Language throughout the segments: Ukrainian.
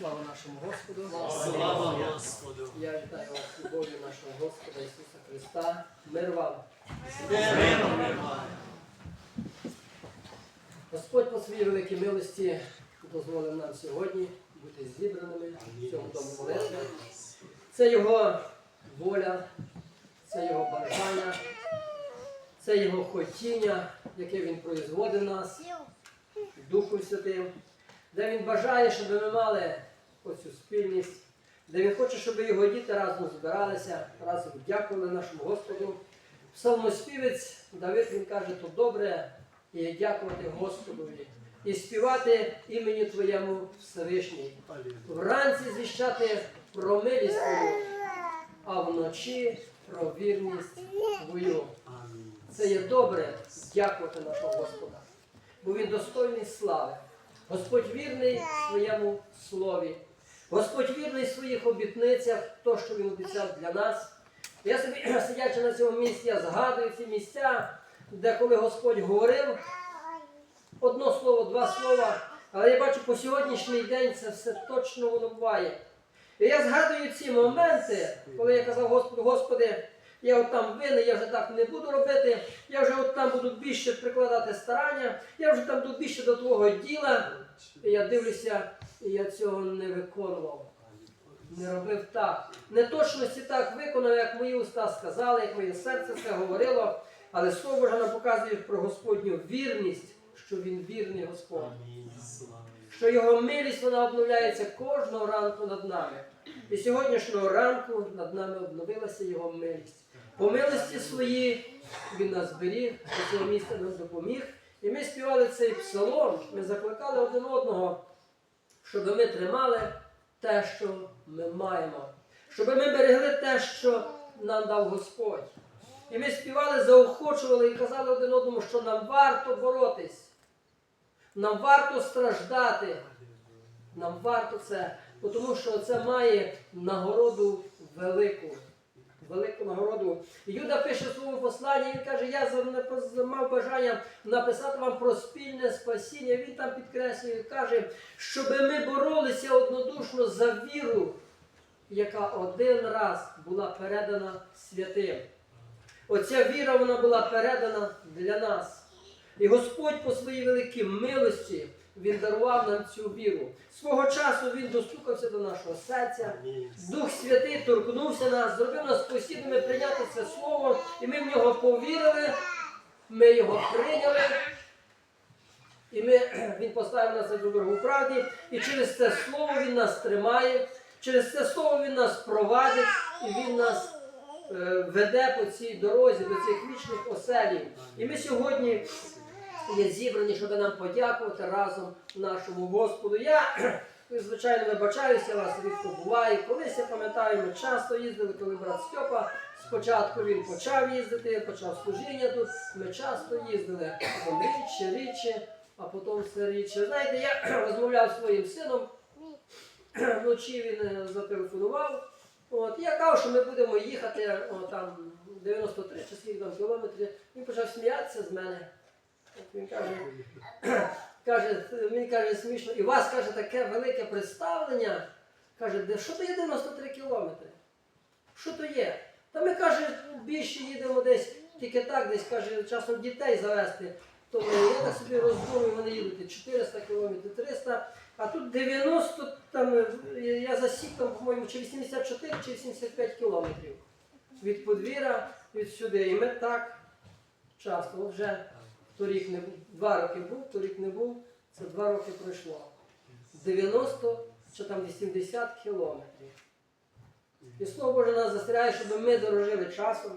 Слава нашому Господу. Слава Господу! Я вітаю вас любов'ю нашого Господа Ісуса Христа. Мир вам. Мир вам! Господь по своїй великій милості дозволив нам сьогодні бути зібраними в цьому дому молитви. Це Його воля, це Його бажання, це Його хотіння, яке Він производив нас Духом Святим, де Він бажає, щоб ми мали оцю спільність, де Він хоче, щоб його діти разом збиралися, разом дякували нашому Господу. Псалмоспівець Давид він каже, то добре і дякувати Господові, і співати імені Твоєму Всевишній. Вранці звіщати про милість Твою, а вночі про вірність Твою. Це є добре дякувати нашого Господа, бо Він достойний слави. Господь вірний своєму слові. Господь вірний в своїх обітницях, то, що Він обіцяв для нас. Я собі, сидячи на цьому місці, я згадую ці місця, де коли Господь говорив одно слово, два слова, але я бачу по сьогоднішній день це все точно воно буває. І я згадую ці моменти, коли я казав Господу, Господи, я от там винен, я вже так не буду робити, я вже от там буду більше прикладати старання, я вже там буду більше до Твого діла. І я дивлюся, і я цього не виконував. Не робив так. Не точності так виконав, як мої уста сказали, як моє серце це говорило. Але Слово Боже нам показує про Господню вірність, що Він вірний Господь що його милість вона обновляється кожного ранку над нами. І сьогоднішнього ранку над нами обновилася його милість. По милості своїй він нас зберіг, до цього місця нам допоміг. І ми співали цей псалом, ми закликали один одного, щоб ми тримали те, що ми маємо, щоб ми берегли те, що нам дав Господь. І ми співали, заохочували і казали один одному, що нам варто боротись. Нам варто страждати. Нам варто це, тому що це має нагороду велику. Велику нагороду. Юда пише в своєму посланні, він каже, я мав бажання написати вам про спільне спасіння. Він там підкреслює, каже, щоб ми боролися однодушно за віру, яка один раз була передана святим. Оця віра вона була передана для нас. І Господь по своїй великій милості Він дарував нам цю віру. Свого часу Він достукався до нашого серця. Дух Святий торкнувся нас, зробив нас постійними прийняти це слово, і ми в нього повірили, ми його прийняли. І ми, він поставив нас на дорогу правді, і через це слово Він нас тримає, через це слово Він нас провадить, і Він нас е, веде по цій дорозі до цих вічних оселів. І ми сьогодні є зібрані, щоб нам подякувати разом нашому Господу. Я, звичайно, вибачаюся, вас рідко буває. Колись я пам'ятаю, ми часто їздили, коли брат Стьопа. Спочатку він почав їздити, почав служіння тут. Ми часто їздили там рідше, рідше, а потім все рідше. Знаєте, я розмовляв зі своїм сином. Вночі він е, зателефонував. От, я казав, що ми будемо їхати о, там 93 чи скільки там кілометрів. Він почав сміятися з мене. Він каже, каже, мені каже, смішно, і у вас каже таке велике представлення. Каже, де що то є 93 кілометри? Що то є? Та ми каже, більше їдемо десь, тільки так, десь каже, часом дітей завести. То я так собі роздумую, вони їдуть 400 кілометрів, 300, а тут 90, там, я засік там, по-моєму, чи 84, чи 85 кілометрів від подвір'я, від сюди. І ми так часто, вже торік не був, два роки був, торік не був, це два роки пройшло. 90 чи там 80 кілометрів. І слово Боже нас застерігає, щоб ми дорожили часом,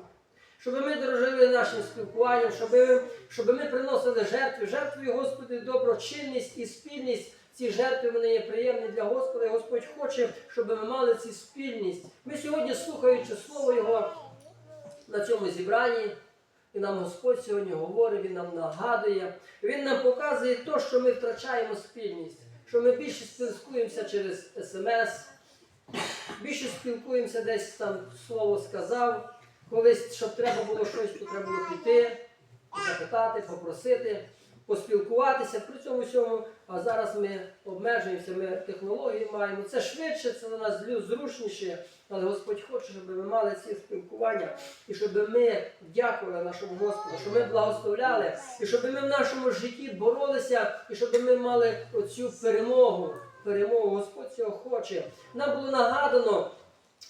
щоб ми дорожили нашим спілкуванням, щоб, ми- щоб ми приносили жертви, жертвою Господи, доброчинність і спільність. Ці жертви вони є приємні для Господа, і Господь хоче, щоб ми мали цю спільність. Ми сьогодні, слухаючи Слово Його на цьому зібранні, і нам Господь сьогодні говорить, Він нам нагадує, Він нам показує те, що ми втрачаємо спільність, що ми більше спілкуємося через смс, більше спілкуємося десь там слово сказав, колись, щоб треба було щось, то треба було піти, запитати, попросити, поспілкуватися при цьому всьому. А зараз ми обмежуємося, ми технології маємо. Це швидше, це для нас зручніше. Але Господь хоче, щоб ми мали ці спілкування і щоб ми дякували нашому Господу, щоб ми благословляли, і щоб ми в нашому житті боролися, і щоб ми мали оцю перемогу. Перемогу Господь цього хоче. Нам було нагадано,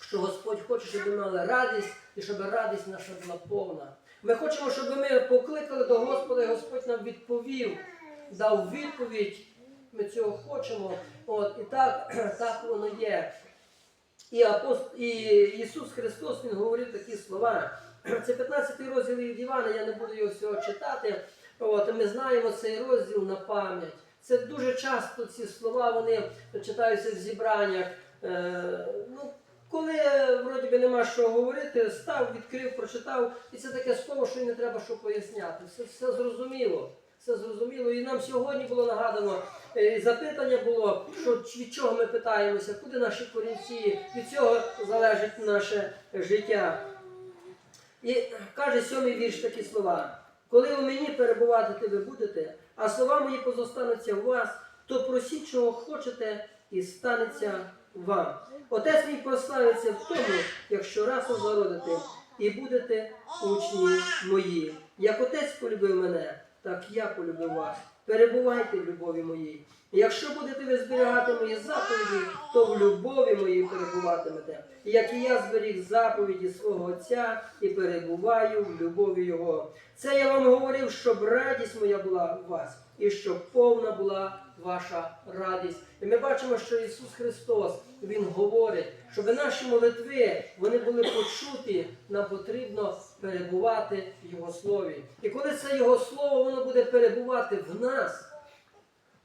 що Господь хоче, щоб ми мали радість і щоб радість наша була повна. Ми хочемо, щоб ми покликали до Господа, і Господь нам відповів, дав відповідь. Ми цього хочемо. От, і так, так воно є. І, апост... і Ісус Христос Він говорив такі слова. Це 15 розділ від Івана, я не буду його всього читати. От, ми знаємо цей розділ на пам'ять. Це дуже часто ці слова вони читаються в зібраннях. Е, ну, коли вроді би нема що говорити, став, відкрив, прочитав, і це таке слово, що й не треба що поясняти. Все, все зрозуміло. Все зрозуміло. І нам сьогодні було нагадано, е, запитання було, що від чого ми питаємося, куди наші корінці, від цього залежить наше життя. І каже сьомий вірш такі слова. Коли у мені перебувати ви будете, а слова мої позостануться у вас, то просіть, чого хочете, і станеться вам. Отець мій прославиться в тому, якщо раз озародите, і будете учні мої. Як отець полюбив мене, так я полюбив вас. Перебувайте в любові моїй. Якщо будете ви зберігати мої заповіді, то в любові моїй перебуватимете. Як і я зберіг заповіді свого Отця і перебуваю в любові Його. Це я вам говорив, щоб радість моя була у вас, і щоб повна була ваша радість. І ми бачимо, що Ісус Христос Він говорить, щоб наші молитви вони були почуті, нам потрібно перебувати в Його слові. І коли це Його слово воно буде перебувати в нас,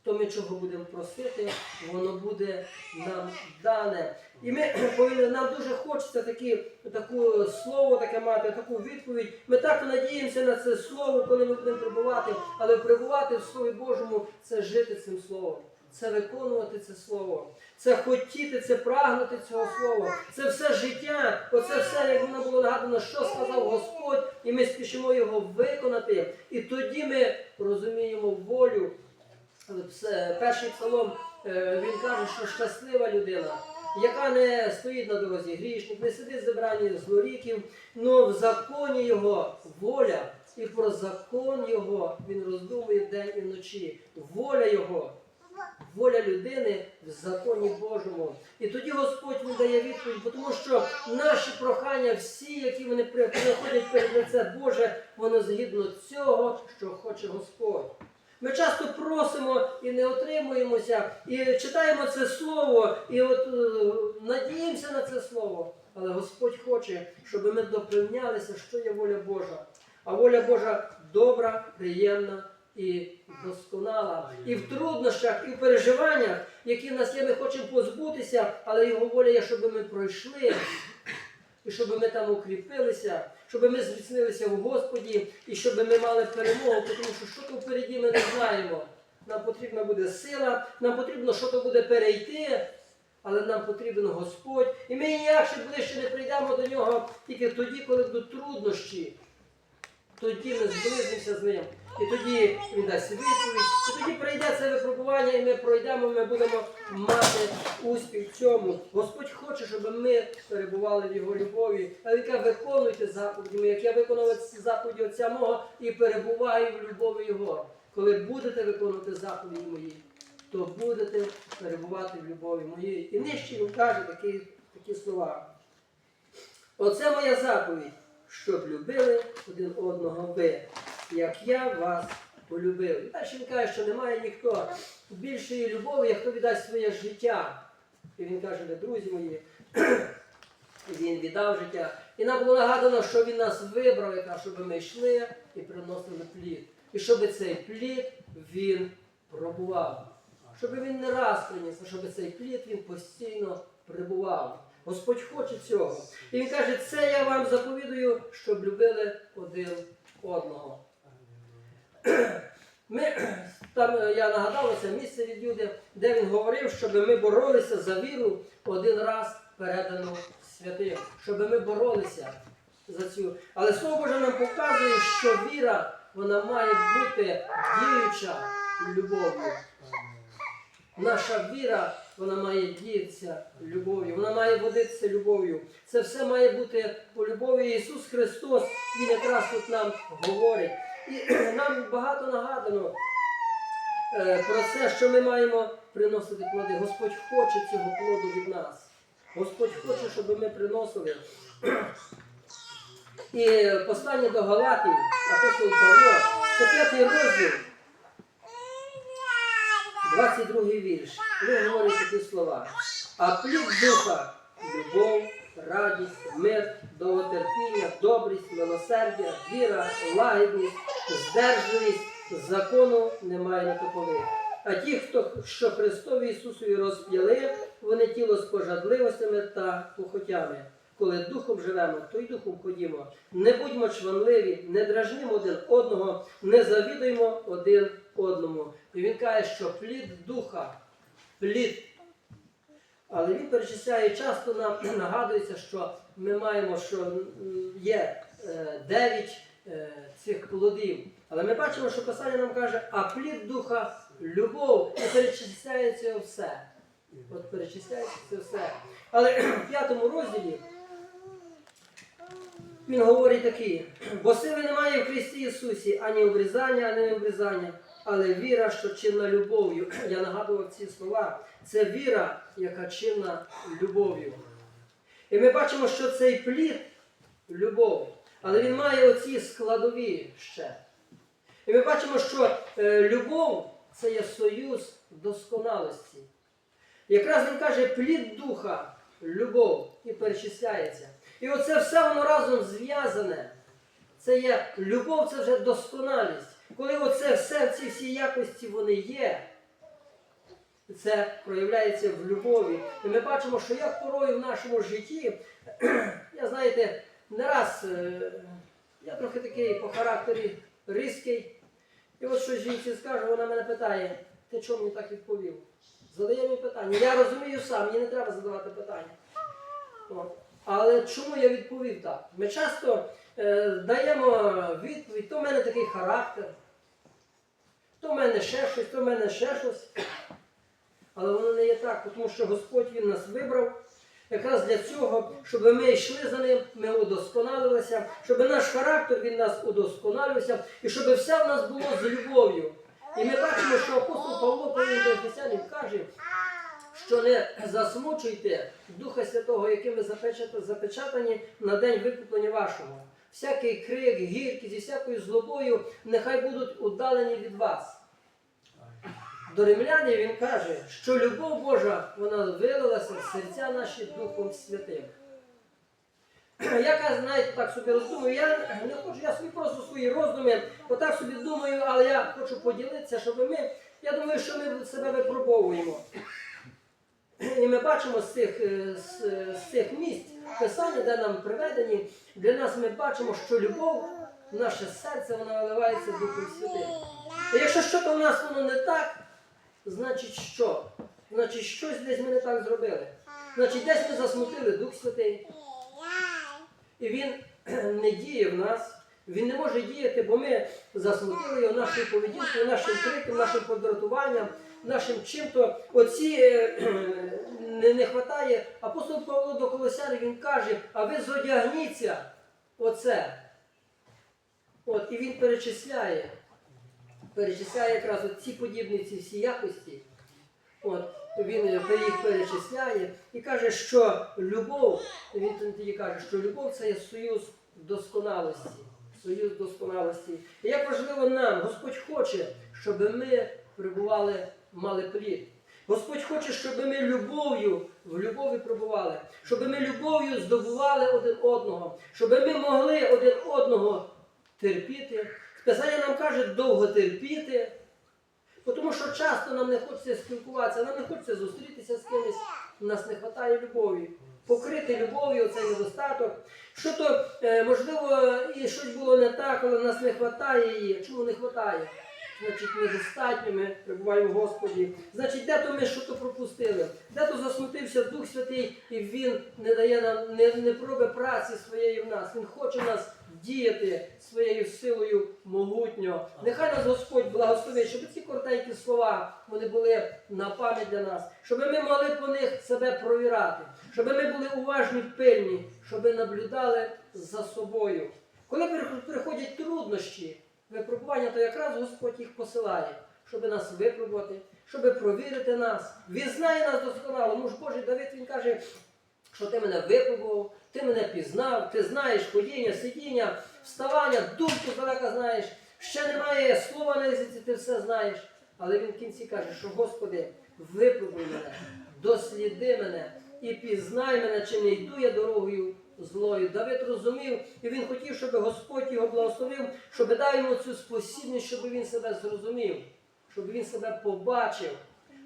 то ми чого будемо просити, воно буде нам дане. І ми повинні, нам дуже хочеться такі, таку слово таке мати, таку відповідь. Ми так надіємося на це слово, коли ми будемо прибувати, але прибувати в Слові Божому це жити цим словом. Це виконувати це слово, це хотіти, це прагнути цього слова. Це все життя, оце все, як воно було нагадано, що сказав Господь, і ми спішимо його виконати. І тоді ми розуміємо волю Перший псалом е, він каже, що щаслива людина, яка не стоїть на дорозі грішник, не сидить в зібранні злоріків, але в законі його воля, і про закон його він роздумує день і вночі. Воля його, воля людини в законі Божому. І тоді Господь він дає відповідь, тому що наші прохання, всі, які вони приходять перед лице Боже, воно згідно цього, що хоче Господь. Ми часто просимо і не отримуємося, і читаємо це слово, і от е, надіємося на це слово. Але Господь хоче, щоб ми допевнялися, що є воля Божа. А воля Божа добра, приємна і досконала. І в труднощах, і в переживаннях, які в нас є, ми хочемо позбутися, але його воля є, щоб ми пройшли і щоб ми там укріпилися, щоб ми зміцнилися в Господі і щоб ми мали перемогу, тому що що то впереді ми не знаємо. Нам потрібна буде сила, нам потрібно що то буде перейти, але нам потрібен Господь. І ми ніяк ще ближче не прийдемо до нього тільки тоді, коли будуть труднощі. Тоді ми зблизимося з ним. І тоді він дасть відповідь. І тоді прийде це випробування, і ми пройдемо, ми будемо мати успіх в цьому. Господь хоче, щоб ми перебували в його любові. А він каже, виконуйте заповіді як я виконав ці заповіді Отця мого і перебуваю в любові Його. Коли будете виконувати заповіді мої, то будете перебувати в любові моїй. І нижче він каже такі, такі слова. Оце моя заповідь, щоб любили один одного ви, як я вас полюбив. Далі він каже, що немає ніхто більшої любові, як хто віддасть своє життя. І він каже, ви друзі мої, він віддав життя. І нам було нагадано, що він нас вибрав, яка, щоб ми йшли і приносили плід. І щоб цей плід він пробував. Щоб він не раз приніс, а щоб цей плід він постійно прибував. Господь хоче цього. І він каже, це я вам заповідую, щоб любили один одного. Ми, там е, я нагадав це місце від Юди, де він говорив, щоб ми боролися за віру один раз передану святим, щоб ми боролися за цю. Але Слово Боже нам показує, що віра вона має бути діюча любов'ю. Наша віра, вона має діятися любов'ю, вона має водитися любов'ю. Це все має бути по любові. Ісус Христос, Він якраз тут нам говорить. І нам багато нагадано е, про це, що ми маємо приносити плоди. Господь хоче цього плоду від нас. Господь хоче, щоб ми приносили. І послання до Галатів, апостол Павло, це п'ятий розділ, 22 вірш. Він говорить такі слова. А плід духа любов, радість, мир, довготерпіння, добрість, милосердя, віра, лагідність, здержливість, закону немає на топових. А ті, хто що Христові Ісусові розп'яли, вони тіло з пожадливостями та похотями. Коли духом живемо, то й духом ходімо. Не будьмо чванливі, не дражнимо один одного, не завідуємо один одному. І він каже, що плід духа, плід. Але він перечисляє часто нам нагадується, що ми маємо, що є е, дев'ять е, цих плодів. Але ми бачимо, що Писання нам каже, а плід духа любов і перечисляється все. От перечисляється це все. Але в п'ятому розділі він говорить такий, бо сили немає в Христі Ісусі ані обрізання, ані обрізання, але віра, що чинна любов'ю. Я нагадував ці слова. Це віра, яка чинна любов'ю. І ми бачимо, що цей плід любов, але він має оці складові ще. І ми бачимо, що е, любов це є союз досконалості. Якраз він каже плід духа, любов і перечисляється. І оце все воно разом зв'язане. Це є любов, це вже досконалість. Коли оце все, ці всі якості вони є, це проявляється в любові. І ми бачимо, що як порою в нашому житті, я знаєте, не раз, е, я трохи такий по характері різкий. І от щось жінці скажу, вона мене питає, ти чому мені так відповів? Задає мені питання. Я розумію сам, мені не треба задавати питання. От. Але чому я відповів так? Ми часто е, даємо відповідь, то в мене такий характер, то в мене ще щось, то в мене ще щось. Але воно не є так, тому що Господь Він нас вибрав якраз для цього, щоб ми йшли за ним, ми удосконалилися, щоб наш характер він нас удосконалювався, і щоб все в нас було з любов'ю. І ми бачимо, що апостол Павло, він до Ефесянів каже, що не засмучуйте Духа Святого, яким ви запечат- запечатані на день викуплення вашого. Всякий крик, гіркість зі всякою злобою нехай будуть удалені від вас. До римлянів він каже, що любов Божа вона вилилася в серця наші Духом Святим. Я знаєте, так собі роздумую, я не хочу, я собі просто свої роздуми, отак собі думаю, але я хочу поділитися, щоб ми, я думаю, що ми себе випробовуємо. І ми бачимо з цих, е, з, з цих місць писання, де нам приведені, для нас ми бачимо, що любов, наше серце, вона виливається Духом Святим. І якщо щось у нас воно не так, значить що? Значить, щось десь ми не так зробили. Значить, десь ми засмутили Дух Святий. І він не діє в нас. Він не може діяти, бо ми засмутили його нашою поведінкою, нашим криком, нашим подратуванням, нашим чим-то. Оці е, не, не хватає. Апостол Павло до Колосяни він каже, а ви зодягніться оце. От, і він перечисляє. Перечисляє якраз ці подібні ці всі якості. От, він їх перечисляє і каже, що любов, він тоді каже, що любов це є союз досконалості. Союз досконалості. І як важливо нам, Господь хоче, щоб ми прибували, мали плід. Господь хоче, щоб ми любов'ю, в любові прибували, щоб ми любов'ю здобували один одного, щоб ми могли один одного терпіти. Писання нам каже довго терпіти. Тому що часто нам не хочеться спілкуватися, нам не хочеться зустрітися з кимось, нас не вистачає любові. Покрити любов'ю цей недостаток. Що то, е, можливо, і щось було не так, але нас не вистачає її. Чому не вистачає? Значить, недостатньо ми перебуваємо в Господі. Значить, де то ми що то пропустили, де то засмутився Дух Святий, і Він не дає нам, не, не проби праці своєї в нас. Він хоче нас діяти своєю силою могутньо. Нехай нас Господь благословить, щоб ці коротенькі слова вони були на пам'ять для нас, щоб ми могли по них себе провірати, щоб ми були уважні, пильні, щоб ми наблюдали за собою. Коли при- приходять труднощі, випробування, то якраз Господь їх посилає, щоб нас випробувати, щоб провірити нас. Він нас досконало. Муж Божий Давид він каже, що ти мене випробував, ти мене пізнав, ти знаєш ходіння, сидіння, вставання, думку здалека знаєш. Ще немає слова на язиці, ти все знаєш. Але він в кінці каже, що Господи, випробуй мене, досліди мене і пізнай мене, чи не йду я дорогою злою. Давид розумів, і він хотів, щоб Господь його благословив, щоб дав йому цю спосібність, щоб він себе зрозумів, щоб він себе побачив,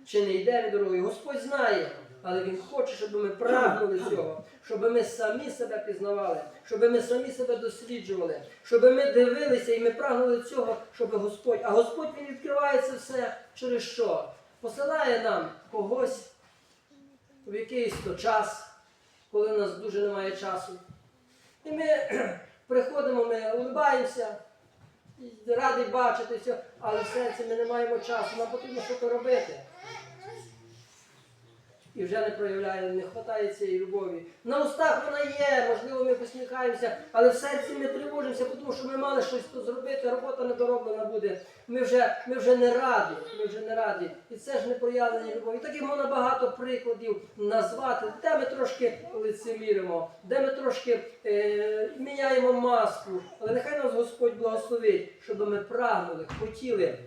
чи не йде він дорогою. Господь знає, але Він хоче, щоб ми прагнули цього, щоб ми самі себе пізнавали, щоб ми самі себе досліджували, щоб ми дивилися і ми прагнули цього, щоб Господь. А Господь Він відкриває це все через що? Посилає нам когось в якийсь то час, коли у нас дуже немає часу. І ми приходимо, ми улибаємося, радий бачити все, але в серці ми не маємо часу, нам потрібно щось робити. І вже не проявляє, не вистачає цієї любові. На устах вона є, можливо, ми посміхаємося, але в серці ми тривожимося, тому що ми мали щось тут зробити, робота недороблена буде. Ми вже, ми вже не раді, ми вже не раді. І це ж не проявлення любові. Таких можна багато прикладів назвати, де ми трошки лицеміримо, де ми трошки е, міняємо маску. Але нехай нас Господь благословить, щоб ми прагнули, хотіли.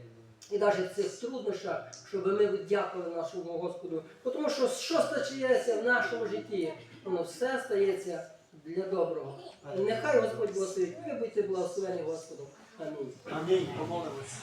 І навіть в цих труднощах, щоб ми дякували нашому Господу. Тому що що стається в нашому житті, воно все стається для доброго. Нехай Господь благословить. Ви будьте благословені Господом. Амінь. Амінь. Помолимось.